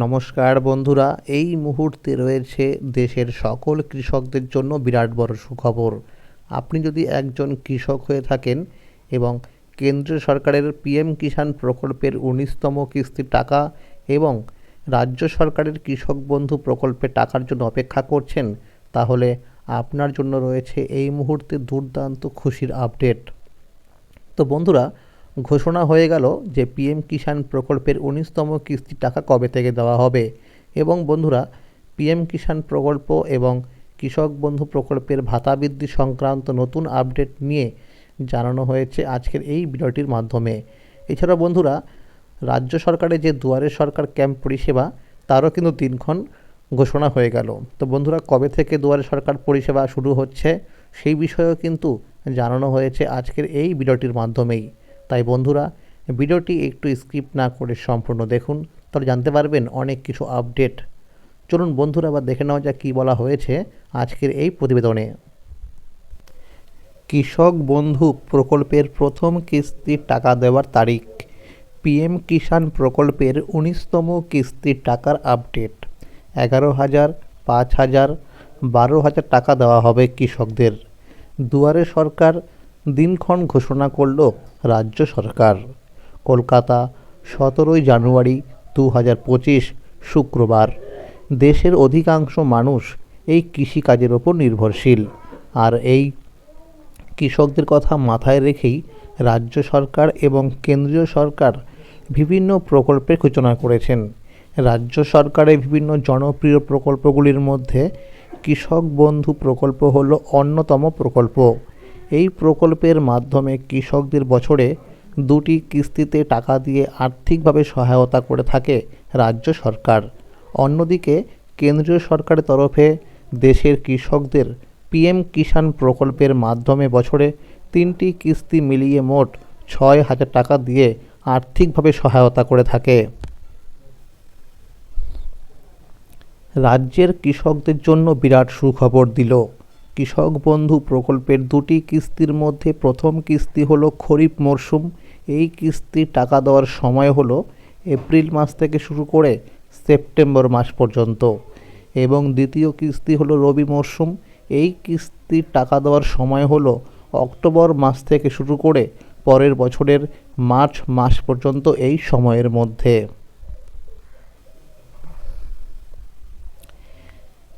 নমস্কার বন্ধুরা, এই মুহূর্তে রয়েছে দেশের সকল কৃষকদের জন্য বিরাট বড় সুখবর। আপনি যদি একজন কৃষক হয়ে থাকেন এবং কেন্দ্রীয় সরকারের পিএম কিষাণ প্রকল্পের উনিশতম কিস্তির টাকা এবং রাজ্য সরকারের কৃষক বন্ধু প্রকল্পের টাকার জন্য অপেক্ষা করছেন, তাহলে আপনার জন্য রয়েছে এই মুহূর্তে দুর্দান্ত খুশির আপডেট। তো বন্ধুরা ঘোষণা হয়ে গেল যে পিএম কিষাণ প্রকল্পের উনিশতম কিস্তির টাকা কবে থেকে দেওয়া হবে। এবং বন্ধুরা, পিএম কিষাণ প্রকল্প এবং কৃষক বন্ধু প্রকল্পের ভাতা বৃদ্ধি সংক্রান্ত নতুন আপডেট নিয়ে জানানো হয়েছে আজকের এই ভিডিওটির মাধ্যমে। এছাড়া বন্ধুরা, রাজ্য সরকারের যে দুয়ারে সরকার ক্যাম্প পরিষেবা, তারও কিন্তু দিনক্ষণ ঘোষণা হয়ে গেল। তো বন্ধুরা, কবে থেকে দুয়ারে সরকার পরিষেবা শুরু হচ্ছে সেই বিষয়েও কিন্তু জানানো হয়েছে আজকের এই ভিডিওটির মাধ্যমেই। তাই বন্ধুরা, ভিডিওটি একটু স্কিপ না করে সম্পূর্ণ দেখুন, তাহলে জানতে পারবেন অনেক কিছু আপডেট। চলুন বন্ধুরা আবার দেখে নেওয়া যাক কী বলা হয়েছে আজকের এই প্রতিবেদনে। কৃষক বন্ধু প্রকল্পের প্রথম কিস্তির টাকা দেওয়ার তারিখ। পিএম কিষাণ প্রকল্পের উনিশতম কিস্তির টাকার আপডেট। এগারো হাজার, পাঁচ হাজার, বারো হাজার টাকা দেওয়া হবে কৃষকদের। দুয়ারে সরকার দিনক্ষণ ঘোষণা করল রাজ্য সরকার। কলকাতা, সতেরোই জানুয়ারি দু হাজার পঁচিশ শুক্রবার। দেশের অধিকাংশ মানুষ এই কৃষিকাজের ওপর নির্ভরশীল। আর এই কৃষকদের কথা মাথায় রেখেই রাজ্য সরকার এবং কেন্দ্রীয় সরকার বিভিন্ন প্রকল্পের সূচনা করেছেন। রাজ্য সরকারের বিভিন্ন জনপ্রিয় প্রকল্পগুলির মধ্যে কৃষক বন্ধু প্রকল্প হলো অন্যতম প্রকল্প। এই প্রকল্পের মাধ্যমে কৃষকদের বছরে দুটি কিস্তিতে টাকা দিয়ে আর্থিকভাবে সহায়তা করে থাকে রাজ্য সরকার। অন্যদিকে, কেন্দ্রীয় সরকারের তরফে দেশের কৃষকদের পিএম কিষাণ প্রকল্পের মাধ্যমে বছরে তিনটি কিস্তি মিলিয়ে মোট ছয় হাজার টাকা দিয়ে আর্থিকভাবে সহায়তা করে থাকে। রাজ্যের কৃষকদের জন্য বিরাট সুখবর দিল। কৃষক বন্ধু প্রকল্পের দুটি কিস্তির মধ্যে প্রথম কিস্তি হলো খরিফ মরশুম এই কিস্তির টাকা দেওয়ার সময় হলো এপ্রিল মাস থেকে শুরু করে সেপ্টেম্বর মাস পর্যন্ত। এবং দ্বিতীয় কিস্তি হলো রবি মরশুম এই কিস্তির টাকা দেওয়ার সময় হলো অক্টোবর মাস থেকে শুরু করে পরের বছরের মার্চ মাস পর্যন্ত এই সময়ের মধ্যে।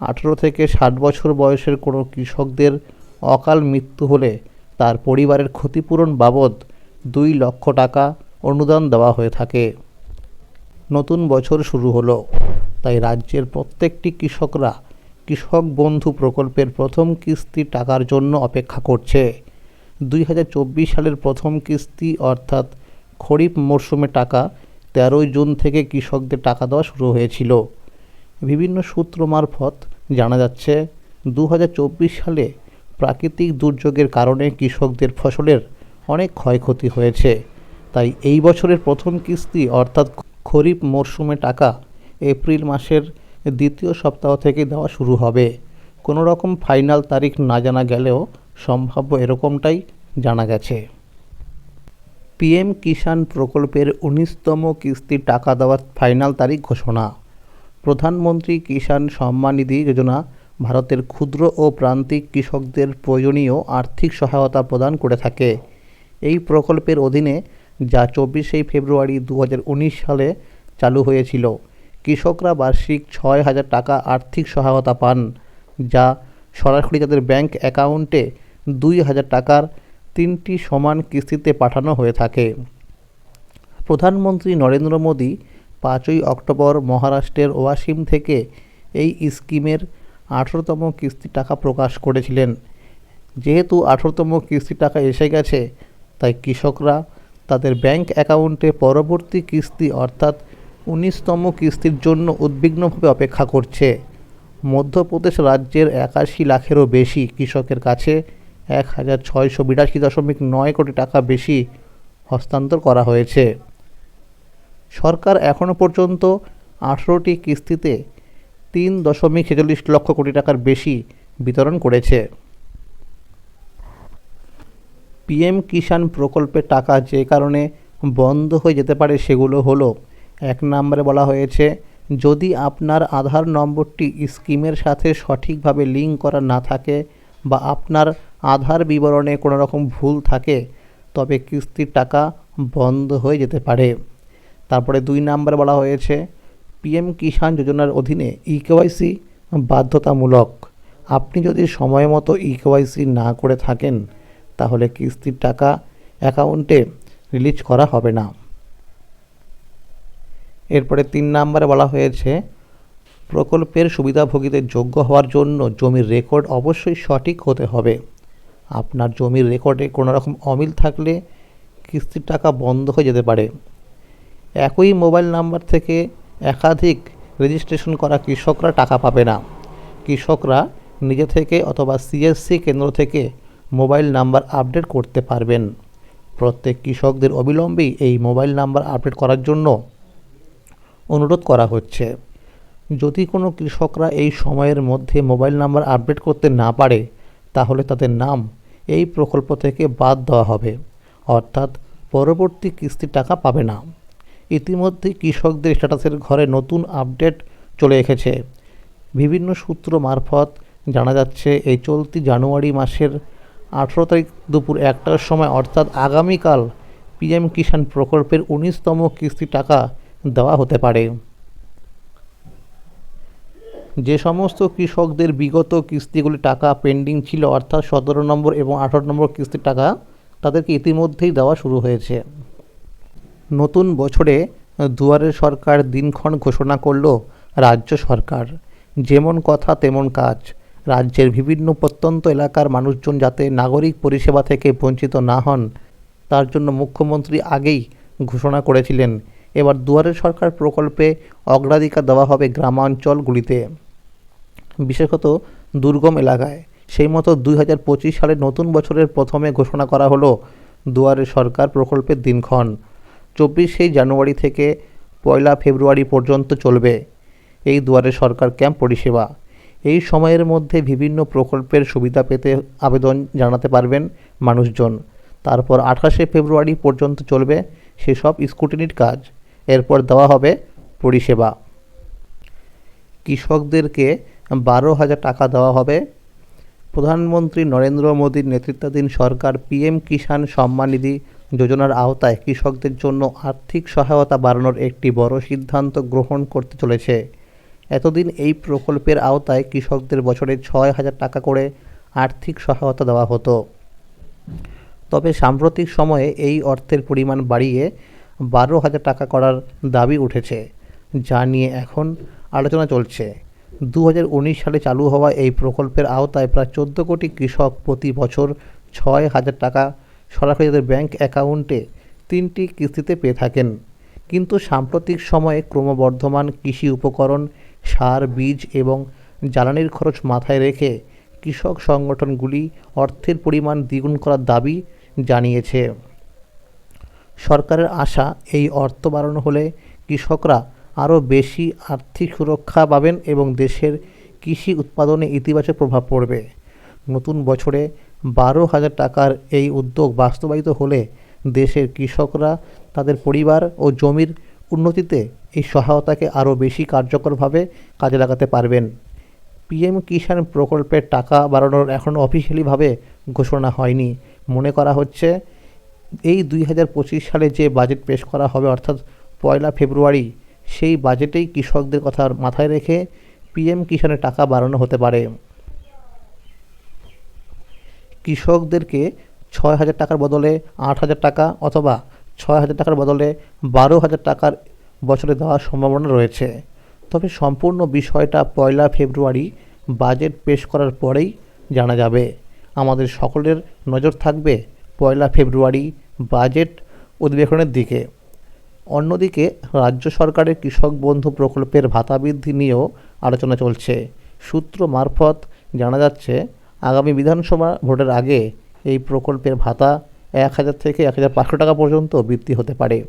আঠেরো থেকে ষাট বছর বয়সের কোনো কৃষকদের অকাল মৃত্যু হলে তার পরিবারের ক্ষতিপূরণ বাবদ দুই লক্ষ টাকা অনুদান দেওয়া হয়ে থাকে। নতুন বছর শুরু হলো, তাই রাজ্যের প্রত্যেকটি কৃষকরা কৃষক বন্ধু প্রকল্পের প্রথম কিস্তি টাকার জন্য অপেক্ষা করছে। দুই হাজার চব্বিশ সালের প্রথম কিস্তি অর্থাৎ খরিফ মরশুমে টাকা তেরোই জুন থেকে কৃষকদের টাকা দেওয়া শুরু হয়েছিল। বিভিন্ন সূত্র মারফত জানা যাচ্ছে দু হাজার চব্বিশ সালে প্রাকৃতিক দুর্যোগের কারণে কৃষকদের ফসলের অনেক ক্ষয়ক্ষতি হয়েছে। তাই এই বছরের প্রথম কিস্তি, অর্থাৎ খরিফ মরশুমে টাকা, এপ্রিল মাসের দ্বিতীয় সপ্তাহ থেকে দেওয়া শুরু হবে। কোনো রকম ফাইনাল তারিখ না জানা গেলেও সম্ভাব্য এরকমটাই জানা গেছে। পিএম কিষাণ প্রকল্পের উনিশতম কিস্তির টাকা দেওয়ার ফাইনাল তারিখ ঘোষণা। প্রধানমন্ত্রী কিষাণ সম্মান নিধি যোজনা ভারতের ক্ষুদ্র ও প্রান্তিক কৃষকদের প্রয়োজনীয় আর্থিক সহায়তা প্রদান করে থাকে। এই প্রকল্পের অধীনে যা চব্বিশে ফেব্রুয়ারি দু হাজার উনিশ সালে চালু হয়েছিল, কৃষকরা বার্ষিক ছয় হাজার টাকা আর্থিক সহায়তা পান, যা সরাসরি তাদের ব্যাংক অ্যাকাউন্টে দুই হাজার টাকার তিনটি সমান কিস্তিতে পাঠানো হয়ে থাকে। প্রধানমন্ত্রী নরেন্দ্র মোদী পাঁচই অক্টোবর মহারাষ্ট্রের ওয়াসিম থেকে এই স্কিমের আঠেরোতম কিস্তি টাকা প্রকাশ করেছিলেন। যেহেতু আঠেরোতম কিস্তি টাকা এসে গেছে, তাই কৃষকরা তাদের ব্যাংক অ্যাকাউন্টে পরবর্তী কিস্তি অর্থাৎ উনিশতম কিস্তির জন্য উদ্বিগ্নভাবে অপেক্ষা করছে। মধ্যপ্রদেশ রাজ্যের একাশি লাখেরও বেশি কৃষকের কাছে এক হাজার ছয়শো বিরাশি দশমিক নয় কোটি টাকা বেশি হস্তান্তর করা হয়েছে। সরকার এখনও পর্যন্ত আঠেরোটি কিস্তিতে তিন দশমিক ছেচল্লিশ লক্ষ কোটি টাকার বেশি বিতরণ করেছে। পিএম কিষাণ প্রকল্পের টাকা যে কারণে বন্ধ হয়ে যেতে পারে সেগুলো হলো, এক নম্বরে বলা হয়েছে, যদি আপনার আধার নম্বরটি স্কিমের সাথে সঠিকভাবে লিঙ্ক করা না থাকে বা আপনার আধার বিবরণে কোনো রকম ভুল থাকে, তবে কিস্তির টাকা বন্ধ হয়ে যেতে পারে। তারপরে দুই নম্বরে বলা হয়েছে পিএম কিষাণ যোজনার অধীনে ইকেওয়াইসি বাধ্যতামূলক। আপনি যদি সময় মতো ইকেওয়াইসি না করে থাকেন, তাহলে কিস্তির টাকা অ্যাকাউন্টে রিলিজ করা হবে না। এরপরে তিন নম্বরে বলা হয়েছে, প্রকল্পের সুবিধাভোগীদের যোগ্য হওয়ার জন্য জমির রেকর্ড অবশ্যই সঠিক হতে হবে। আপনার জমির রেকর্ডে কোনো রকম অমিল থাকলে কিস্তির টাকা বন্ধ হয়ে যেতে পারে। একই মোবাইল নাম্বার থেকে একাধিক রেজিস্ট্রেশন করা কৃষকরা টাকা পাবে না। কৃষকরা নিজে থেকে অথবা সিএসসি কেন্দ্র থেকে মোবাইল নাম্বার আপডেট করতে পারবেন। প্রত্যেক কৃষকদের অবিলম্বেই এই মোবাইল নাম্বার আপডেট করার জন্য অনুরোধ করা হচ্ছে। যদি কোনো কৃষকরা এই সময়ের মধ্যে মোবাইল নাম্বার আপডেট করতে না পারে, তাহলে তাদের নাম এই প্রকল্প থেকে বাদ দেওয়া হবে। অর্থাৎ পরবর্তী কিস্তির টাকা পাবে না। ইতিমধ্যে কৃষকদের স্ট্যাটাসের ঘরে নতুন আপডেট চলে এসেছে। বিভিন্ন সূত্র মারফত জানা যাচ্ছে, এই চলতি জানুয়ারি মাসের আঠেরো তারিখ দুপুর একটার সময়, অর্থাৎ আগামীকাল, পিএম কিষাণ প্রকল্পের উনিশতম কিস্তি টাকা দেওয়া হতে পারে। যে সমস্ত কৃষকদের বিগত কিস্তিগুলি টাকা পেন্ডিং ছিল, অর্থাৎ সতেরো নম্বর এবং আঠারো নম্বর কিস্তির টাকা, তাদেরকে ইতিমধ্যেই দেওয়া শুরু হয়েছে। নতুন বছরে দুয়ারে সরকার দিনক্ষণ ঘোষণা করল রাজ্য সরকার। যেমন কথা, তেমন কাজ। রাজ্যের বিভিন্ন প্রত্যন্ত এলাকার মানুষজন যাতে নাগরিক পরিষেবা থেকে বঞ্চিত না হন, তার জন্য মুখ্যমন্ত্রী আগেই ঘোষণা করেছিলেন। এবার দুয়ারে সরকার প্রকল্পে অগ্রাধিকার দেওয়া হবে গ্রামাঞ্চলগুলিতে। বিশেষত দুর্গম এলাকায়। সেই মতো দুই হাজার পঁচিশ সালের নতুন বছরের প্রথমে ঘোষণা করা হলো দুয়ারে সরকার প্রকল্পের দিনক্ষণ। চব্বিশে জানুয়ারি থেকে পয়লা ফেব্রুয়ারি পর্যন্ত চলবে এই দুয়ারে সরকার ক্যাম্প পরিষেবা। এই সময়ের মধ্যে বিভিন্ন প্রকল্পের সুবিধা পেতে আবেদন জানাতে পারবেন মানুষজন। তারপর আঠাশে ফেব্রুয়ারি পর্যন্ত চলবে সেসব স্কুটিনির কাজ। এরপর দেওয়া হবে পরিষেবা। কৃষকদেরকে বারো হাজার টাকা দেওয়া হবে। প্রধানমন্ত্রী নরেন্দ্র মোদীর নেতৃত্বাধীন সরকার পিএম কিষাণ সম্মান নিধি যোজনার আওতায় কৃষকদের জন্য আর্থিক সহায়তা বাড়ানোর একটি বড় সিদ্ধান্ত গ্রহণ করতে চলেছে। এতদিন এই প্রকল্পের আওতায় কৃষকদের বছরে ছয় হাজার টাকা করে আর্থিক সহায়তা দেওয়া হতো। তবে সাম্প্রতিক সময়ে এই অর্থের পরিমাণ বাড়িয়ে বারো হাজার টাকা করার দাবি উঠেছে, যা নিয়ে এখন আলোচনা চলছে। দু হাজার উনিশ সালে চালু হওয়া এই প্রকল্পের আওতায় প্রায় চোদ্দ কোটি কৃষক প্রতি বছর ছয় হাজার টাকা সরাসরি তাদের ব্যাংক অ্যাকাউন্টে তিনটি কিস্তিতে পেয়ে থাকেন। কিন্তু সাম্প্রতিক সময়ে ক্রমবর্ধমান কৃষি উপকরণ, সার, বীজ এবং জ্বালানির খরচ মাথায় রেখে কৃষক সংগঠনগুলি অর্থের পরিমাণ দ্বিগুণ করার দাবি জানিয়েছে। সরকারের আশা এই অর্থ বাড়ানো হলে কৃষকরা আরও বেশি আর্থিক সুরক্ষা পাবেন এবং দেশের কৃষি উৎপাদনে ইতিবাচক প্রভাব পড়বে। নতুন বছরে বারো হাজার টাকার এই উদ্যোগ বাস্তবায়িত হলে দেশের কৃষকরা, তাদের পরিবার ও জমির উন্নতিতে এই সহায়তাকে আরও বেশি কার্যকরভাবে কাজে লাগাতে পারবেন। পিএম কিষাণ প্রকল্পের টাকা বাড়ানোর এখনও অফিসিয়ালিভাবে ঘোষণা হয়নি। মনে করা হচ্ছে, এই দুই হাজার পঁচিশ সালে যে বাজেট পেশ করা হবে, অর্থাৎ পয়লা ফেব্রুয়ারি, সেই বাজেটেই কৃষকদের কথা মাথায় রেখে পিএম কিষাণের টাকা বাড়ানো হতে পারে। কৃষকদেরকে ছয় হাজার টাকার বদলে আট হাজার টাকা অথবা ছয় হাজার টাকার বদলে বারো হাজার টাকার বছরে দেওয়ার সম্ভাবনা রয়েছে। তবে সম্পূর্ণ বিষয়টা পয়লা ফেব্রুয়ারি বাজেট পেশ করার পরেই জানা যাবে। আমাদের সকলের নজর থাকবে পয়লা ফেব্রুয়ারি বাজেট অধিবেশনের দিকে। অন্যদিকে রাজ্য সরকারের কৃষক বন্ধু প্রকল্পের ভাতা বৃদ্ধি নিয়েও আলোচনা চলছে। সূত্র মারফত জানা যাচ্ছে আগামী বিধানসভা ভোটের আগে এই প্রকল্পের ভাতা এক হাজার থেকে এক হাজার পাঁচশো টাকা পর্যন্ত বৃদ্ধি হতে পারে।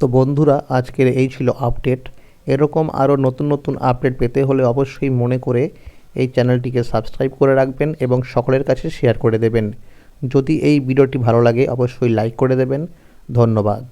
তো বন্ধুরা, আজকের এই ছিল আপডেট। এরকম আরও নতুন নতুন আপডেট পেতে হলে অবশ্যই মনে করে এই চ্যানেলটিকে সাবস্ক্রাইব করে রাখবেন এবং সকলের কাছে শেয়ার করে দেবেন। যদি এই ভিডিওটি ভালো লাগে, অবশ্যই লাইক করে দেবেন। ধন্যবাদ।